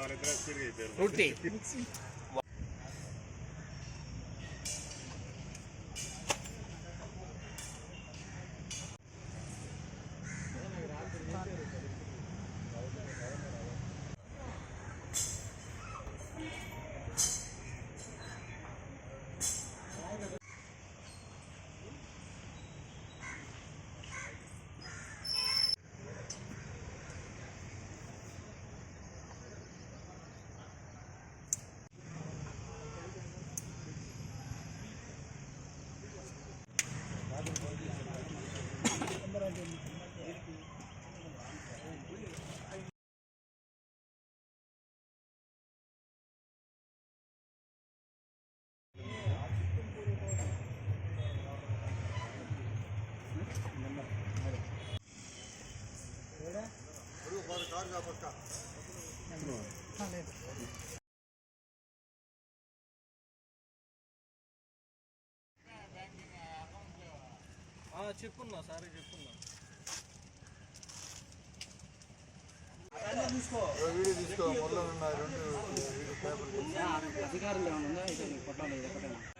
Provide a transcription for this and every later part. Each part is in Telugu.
avevano le trasferite. Urti. చెప్పున్నా సారీ చెప్పున్నా. వీడియో తీసుకో మొదలు ఉన్న రెండు వీడియో పేపర్లు. అధికారులు ఏమైనా ఫోటోలు ఇది ఒకటేనా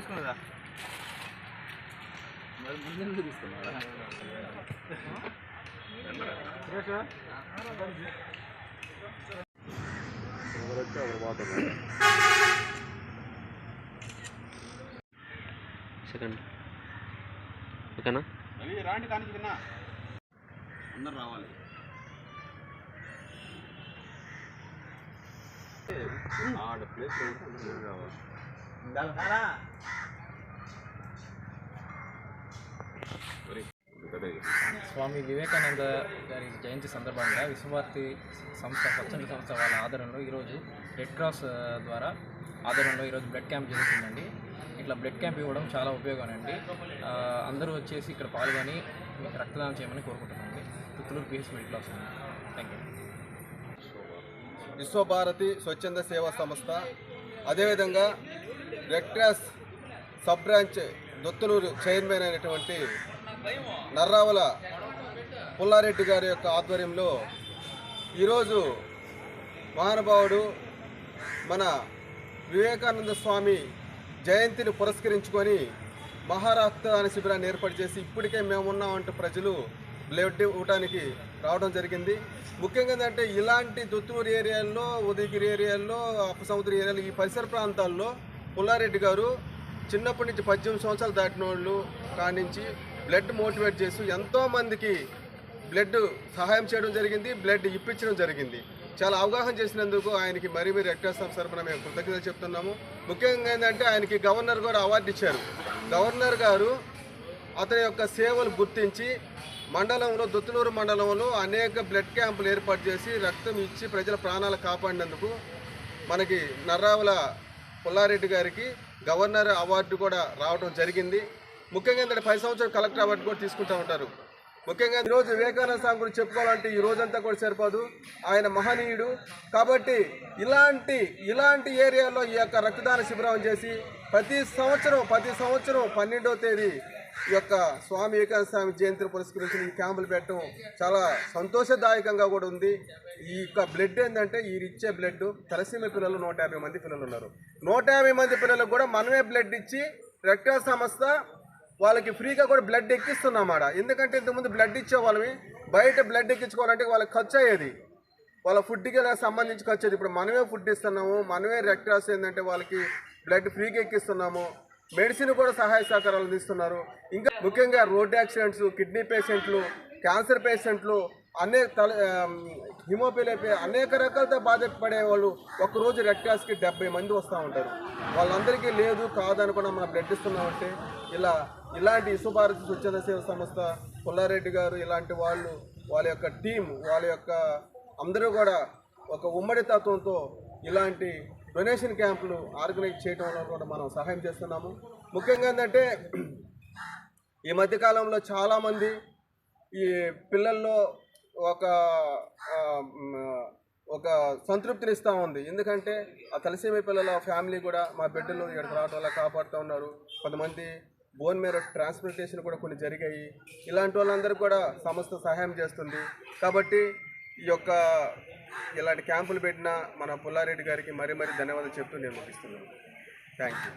తీసుకున్నదా సెకండ్ ఓకేనా రాండి కానీ తిన్నా అందరు రావాలి ఆడ ప్లేస్ కావాలి స్వామి వివేకానంద గారి జయంతి సందర్భంగా విశ్వభారతి సంస్థ స్వచ్ఛంద సంస్థ వాళ్ళ ఆధ్వర్యంలో ఈరోజు రెడ్ క్రాస్ ద్వారా ఆధ్వర్యంలో ఈరోజు బ్లడ్ క్యాంప్ జరుగుతుందండి. ఇట్లా బ్లడ్ క్యాంప్ ఇవ్వడం చాలా ఉపయోగం ఆ, అందరూ వచ్చేసి ఇక్కడ పాల్గొని మీకు రక్తదానం చేయమని కోరుకుంటున్నామండి. పుత్తూరు పిహెచ్ మెడికల్ వస్తుంది థ్యాంక్ యూ విశ్వభారతి స్వచ్ఛంద సేవా సంస్థ. అదేవిధంగా red sub branch Dottuluru chairman అయినటువంటి నర్రావుల పుల్లారెడ్డి గారి యొక్క ఆధ్వర్యంలో ఈరోజు మహానుభావుడు మన వివేకానంద స్వామి జయంతిని పురస్కరించుకొని మహారక్తదాన శిబిరాన్ని ఏర్పాటు చేసి ఇప్పటికే మేమున్నామంటూ ప్రజలు బ్లడ్ ఇవ్వటానికి రావడం జరిగింది. ముఖ్యంగా ఏంటంటే ఇలాంటి దుత్తూరు ఏరియాల్లో ఉదయగిరి ఏరియాల్లో అప్పసముద్ర ఏరియాలో ఈ పరిసర ప్రాంతాల్లో పుల్లారెడ్డి గారు చిన్నప్పటి నుంచి పద్దెనిమిది సంవత్సరాలు దాటిన వాళ్ళు కానించి బ్లడ్ మోటివేట్ చేస్తూ ఎంతోమందికి బ్లడ్ సహాయం చేయడం జరిగింది బ్లడ్ ఇప్పించడం జరిగింది. చాలా అవగాహన చేసినందుకు ఆయనకి మరీ మీరు రెడ్ క్రాస్ తరఫున మేము కృతజ్ఞతలు చెప్తున్నాము. ముఖ్యంగా ఏంటంటే ఆయనకి గవర్నర్ కూడా అవార్డు ఇచ్చారు. గవర్నర్ గారు అతని యొక్క సేవలు గుర్తించి మండలంలో దుత్తులూరు మండలంలో అనేక బ్లడ్ క్యాంపులు ఏర్పాటు చేసి రక్తం ఇచ్చి ప్రజల ప్రాణాలు కాపాడినందుకు మనకి నర్రావుల పుల్లారెడ్డి గారికి గవర్నర్ అవార్డు కూడా రావడం జరిగింది. ముఖ్యంగా ఏంటంటే పది సంవత్సరాలు కలెక్టర్ అవార్డు కూడా తీసుకుంటూ ఉంటారు. ముఖ్యంగా ఈరోజు వివేకానంద స్వామి గురించి చెప్పుకోవాలంటే ఈ రోజంతా కూడా సరిపోదు. ఆయన మహనీయుడు. కాబట్టి ఇలాంటి ఇలాంటి ఏరియాలో ఈ యొక్క రక్తదాన శిబిరం చేసి ప్రతి సంవత్సరం ప్రతి సంవత్సరం పన్నెండో తేదీ ఈ యొక్క స్వామి వివేకానంద స్వామి జయంతిని పురస్కరించిన ఈ క్యాంపులు పెట్టడం చాలా సంతోషదాయకంగా కూడా ఉంది. ఈ యొక్క బ్లడ్ ఏంటంటే ఈ ఇచ్చే బ్లడ్ తలసీమ పిల్లలు నూట యాభై మంది పిల్లలు ఉన్నారు. నూట యాభై మంది పిల్లలకు కూడా మనమే బ్లడ్ ఇచ్చి రెడ్ క్రాస్ సంస్థ వాళ్ళకి ఫ్రీగా కూడా బ్లడ్ ఎక్కిస్తున్నామాట. ఎందుకంటే ఇంతకుముందు బ్లడ్ ఇచ్చేవాళ్ళవి బయట బ్లడ్ ఎక్కించుకోవాలంటే వాళ్ళకి ఖర్చు అయ్యేది. వాళ్ళ ఫుడ్కి సంబంధించి ఖర్చు అయ్యేది. ఇప్పుడు మనమే ఫుడ్ ఇస్తున్నాము మనమే రెడ్ క్రాస్ ఏంటంటే వాళ్ళకి బ్లడ్ ఫ్రీగా ఎక్కిస్తున్నాము. మెడిసిన్ కూడా సహాయ సహకారాలు అందిస్తున్నారు. ఇంకా ముఖ్యంగా రోడ్ యాక్సిడెంట్స్ కిడ్నీ పేషెంట్లు క్యాన్సర్ పేషెంట్లు అనేక తల హిమోపిలియా అనేక రకాలతో బాధపడే వాళ్ళు ఒకరోజు రెడ్ క్రాస్కి డెబ్బై మంది వస్తూ ఉంటారు. వాళ్ళందరికీ లేదు కాదనుకున్నా మనం బ్లడ్ ఇస్తున్నామంటే ఇలా ఇలాంటి ఇసుభారతి స్వచ్ఛంద సేవ సంస్థ పుల్లారెడ్డి గారు ఇలాంటి వాళ్ళు వాళ్ళ యొక్క టీం వాళ్ళ యొక్క అందరూ కూడా ఒక ఉమ్మడి తత్వంతో ఇలాంటి డొనేషన్ క్యాంపులు ఆర్గనైజ్ చేయడంలో కూడా మనం సహాయం చేస్తున్నాము. ముఖ్యంగా ఏంటంటే ఈ మధ్యకాలంలో చాలామంది ఈ పిల్లల్లో ఒక ఒక సంతృప్తిని ఇస్తూ ఉంది. ఎందుకంటే ఆ తలసేమి పిల్లల ఫ్యామిలీ కూడా మా బిడ్డలు ఇక్కడికి రావడం వల్ల కాపాడుతూ ఉన్నారు. కొంతమంది బోన్ మేర ట్రాన్స్ప్లాంటేషన్ కూడా కొన్ని జరిగాయి. ఇలాంటి వాళ్ళందరూ కూడా సంస్థ సహాయం చేస్తుంది. కాబట్టి ఈ యొక్క ఇలాంటి క్యాంపులు పెట్టిన మన పుల్లారెడ్డి గారికి మరీ మరీ ధన్యవాదాలు చెప్తూ నేను ముగిస్తున్నాను. Thank you